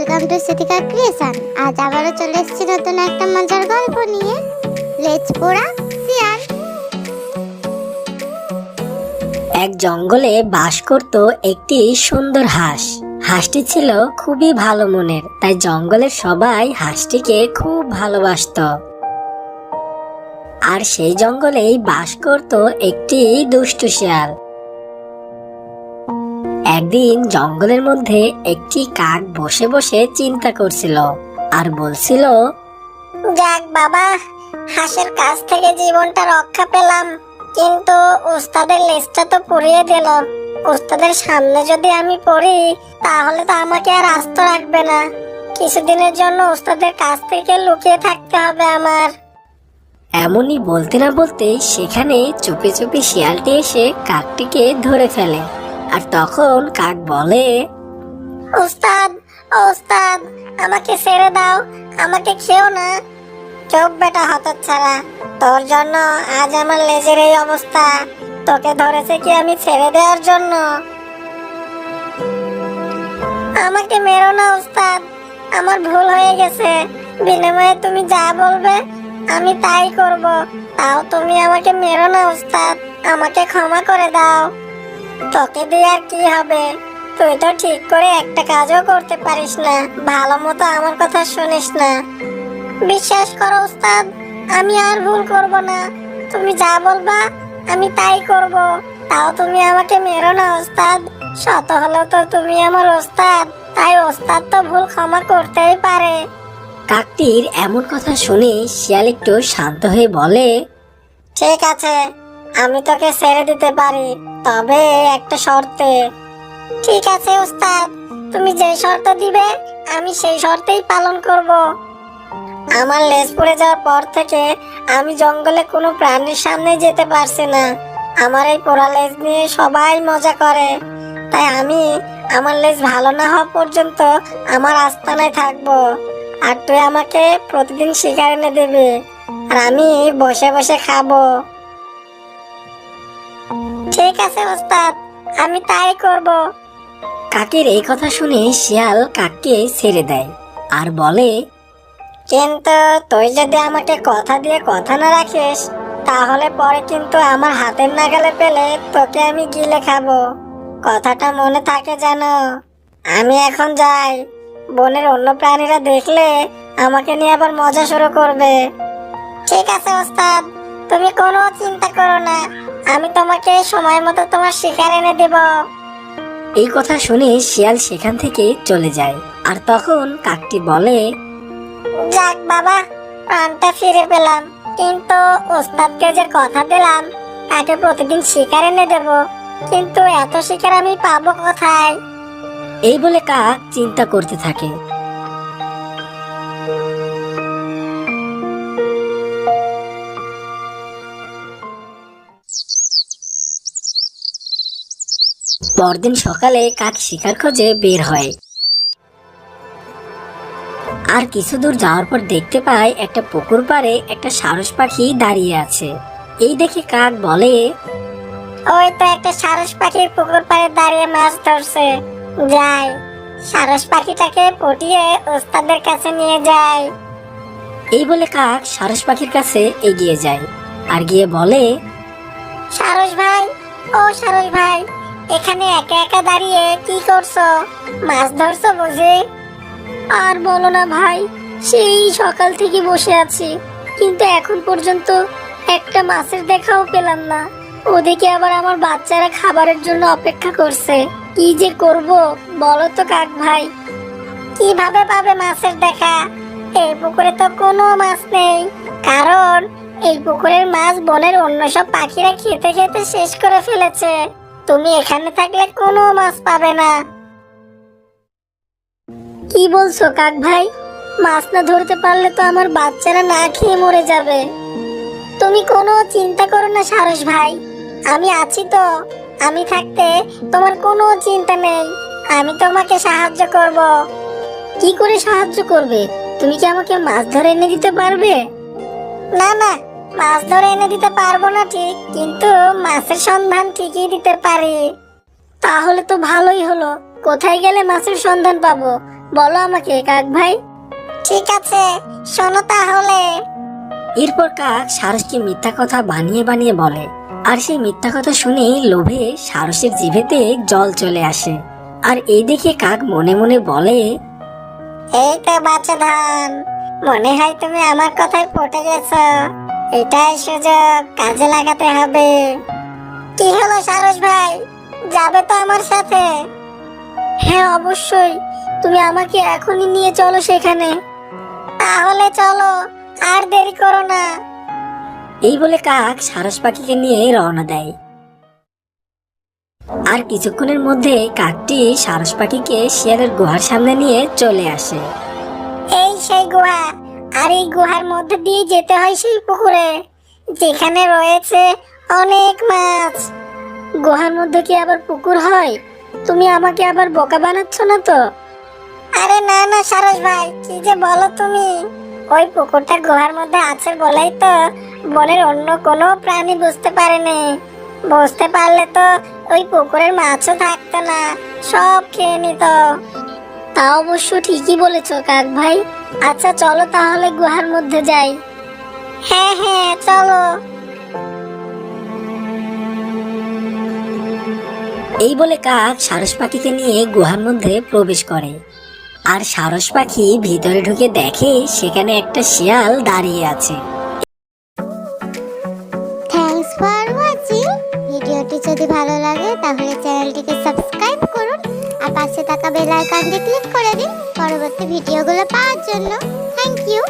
Welcome to সিটিকা creation আজ আবারও চলে এসেছি নতুন একটা মজার গল্প নিয়ে। লেজ পোড়া শিয়াল। এক জঙ্গলে বাস করত একটি সুন্দর হাঁস। হাঁসটি ছিল খুবই ভালো মনের, তাই জঙ্গলের সবাই হাঁসটিকে খুব ভালোবাসতো। আর সেই জঙ্গলেই বাস করত একটি দুষ্টু শিয়াল। একদিন জঙ্গলের মধ্যে একটি কাক বসে বসে চিন্তা করছিল আর বলছিল যাক বাবা হাঁসের কাছ থেকে জীবনটা রক্ষা পেলাম কিন্তু উস্তাদের লেজটা তো পুড়িয়ে দিল। উস্তাদের সামনে যদি আমি পড়ি তাহলে তো আমাকে আর আস্ত রাখবে না। কিছুদিনের জন্য উস্তাদের কাছ থেকে লুকিয়ে থাকতে হবে আমার। এমনই বলতে না বলতে সেখানে চুপি চুপি শিয়ালটি এসে কাকটিকে ধরে ফেলে। আর তখন কাক বলে উস্তাদ ও উস্তাদ আমাকে ছেড়ে দাও, আমাকে খেও না। চোখ বেটা হতচ্ছাড়া তোর জন্য আজ আমার লেজের এই অবস্থা। তোকে ধরেছে কি আমি ছেড়ে দেওয়ার জন্য? আমাকে মেরো না উস্তাদ আমার ভুল হয়ে গেছে। বিনিময়ে তুমি যা বলবে, আমি তাই করব। তাও তুমি আমাকে মেরো না উস্তাদ আমাকে ক্ষমা করে দাও। তোকে দিয়ে আর কি হবে? তুই তো ঠিক করে একটা কাজও করতে পারিস না। ভালো মতো আমার কথা শুনিস না। বিশ্বাস করো উস্তাদ আমি আর ভুল করব না। তুমি যা বলবা আমি তাই করব। তাও তুমি আমাকে মেরো না ওস্তাদ। শত হলেও তো তুমি আমার ওস্তাদ। তাই ওস্তাদ তো ভুল ক্ষমা করতেই পারে। কাকটির এমন কথা শুনে শিয়াল একটু শান্ত হয়ে বলে ঠিক আছে। আমি তোকে ছেড়ে দিতে পারি, তবে একটা শর্তে। ঠিক আছে, ওস্তাদ। তুমি যে শর্ত দিবে, আমি সেই শর্তেই পালন করব। আমার লেজ পড়ে যাওয়ার পর থেকে আমি জঙ্গলে কোনো প্রাণীর সামনে যেতে পারছি না। আমার এই পোড়া লেজ নিয়ে সবাই মজা করে। তাই আমি আমার লেজ ভালো না হওয়া পর্যন্ত আমার আস্তানায় থাকব। আর তুই আমাকে প্রতিদিন শিকার এনে দেবে। আর আমি বসে বসে খাব। ঠিক আছে ওস্তাদ। আমি তাই করব। কাকের এই কথা শুনে শিয়াল কাককে ছেড়ে দেয় আর বলে কিন্তু তুই যদি আমাকে কথা দিয়ে কথা না রাখিস তাহলে পরে কিন্তু আমার হাতের নাগালে পেলে তোকে আমি গিলে খাব। কথাটা মনে থাকে জানো আমি এখন যাই। বনের অন্য প্রাণীরা দেখলে আমাকে নিয়ে আবার মজা শুরু করবে। ঠিক আছে ওস্তাদ। তুমি কোনো চিন্তা করো না। আমি তোমাকে সময় মতো তোমার শিকার এনে দেবো। এই কথা শুনে শিয়াল সেখান থেকে চলে যায়। আর তখন কাকটি বলে যাক বাবা প্রাণটা ফিরে পেলাম। কিন্তু ওস্তাদকে যে কথা দিলাম তাকে প্রতিদিন শিকার এনে দেব। কিন্তু এত শিকার আমি পাবো কোথায়? এই বলে কাক চিন্তা করতে থাকে। পরদিন সকালে কাক শিকার খোঁজে বের হয়। আর কিছু দূর যাওয়ার পর দেখতে পায় একটা পুকুর পাড়ে একটা সারস পাখি দাঁড়িয়ে আছে। এই দেখে কাক বলে ওই তো একটা সারস পাখির পুকুর পাড়ে দাঁড়িয়ে মাছ ধরছে। যাই সারস পাখিটাকে পটিয়ে ওস্তাদের কাছে নিয়ে যায় এই বলে কাক সারস পাখির কাছে এগিয়ে যায় আর গিয়ে বলে সারস ভাই ও সারস ভাই এখানে একা একা দাঁড়িয়ে কি করছ? মাছ ধরছো বুঝি? আর বলো না ভাই, সেই সকাল থেকে বসে আছি। কিন্তু এখন পর্যন্ত একটা মাছের দেখাও পেলাম না। ওদিকে আবার আমার বাচ্চারা খাবারের জন্য অপেক্ষা করছে। কি যে করব বলো তো কাক ভাই। কীভাবে পাবে মাছের দেখা? এই পুকুরে তো কোনো মাছ নেই। কারণ এই পুকুরের মাছ বনের অন্য সব পাখিরা খেতে খেতে শেষ করে ফেলেছে। তুমি এখানে থাকলে কোনো মাছ পাবে না। কি বলছো কাক ভাই? মাছ না ধরতে পারলে তো আমার বাচ্চারা না খেয়ে মরে যাবে। তুমি কোনো চিন্তা করো না সারস ভাই। আমি আছি তো। আমি থাকতে তোমার কোনো চিন্তা নেই। আমি তোমাকে সাহায্য করব। কি করে সাহায্য করবে? তুমি কি আমাকে মাছ ধরে এনে দিতে পারবে? না না মাছ ধরে এনে দিতে পারব না ঠিক কিন্তু মাছের সন্ধান ঠিকই দিতে পারি। তাহলে তো ভালোই হলো। কোথায় গেলে মাছের সন্ধান পাবো? বলো আমাকে কাক ভাই। ঠিক আছে শোনো তাহলে। এরপর কাক সারসকে মিথ্যা কথা বানিয়ে বানিয়ে বলে। আর সেই মিথ্যা কথা শুনে লোভে সারসের জিভেতে জল চলে আসে। আর এই দেখে কাক মনে মনে বলে এই তো বাচ্চা ধান। মনে হয় তুমি আমার কথায় পটে গেছো। এটাই সুযোগ, কাজে লাগাতে হবে। কি হলো সারস ভাই? যাবে তো আমার সাথে? হ্যাঁ অবশ্যই। তুমি আমাকে এখনই নিয়ে চলো সেখানে। তাহলে চলো, আর দেরি করো না। এই বলে কাক সারস পাখিকে নিয়ে রওনা দেয়। আর কিছুক্ষণের মধ্যে কাকটি সারস পাখিকে শিয়ালের গুহার সামনে নিয়ে চলে আসে। সেই গুহা। আর এই গুহার মধ্যে দিয়ে যেতে হয় সেই পুকুরে, যেখানে রয়েছে অনেক মাছ। গুহার মধ্যে কি আবার পুকুর হয়? তুমি আমাকে আবার বোকা বানাচ্ছ না তো? আরে না না, সারস ভাই, কি যে বলো তুমি? ওই পুকুরটা গুহার মধ্যে আছে বলেই তো বনের অন্য কোনো প্রাণী বুঝতে পারেনি। বুঝতে পারলে তো ওই পুকুরের মাছও থাকতো না, সব খেয়ে নিত। তা অবশ্য ঠিকই বলেছ, কাক ভাই। আচ্ছা চলো তাহলে গুহার মধ্যে যাই। হ্যাঁ হ্যাঁ চলো। এই বলে কাক সারস পাখিকে নিয়ে গুহার মধ্যে প্রবেশ করে। আর সারস পাখি ভিতরে ঢুকে দেখে সেখানে একটা শিয়াল দাঁড়িয়ে আছে। থ্যাঙ্কস ফর ওয়াচিং ভিডিওটি যদি ভালো লাগে, তাহলে চ্যানেলটিকে সাবস্ক্রাইব করুন। আর পাশে থাকা বেল আইকনটি ক্লিক করে দিন। পরবর্তী ভিডিওগুলো পাওয়ার জন্য। Thank you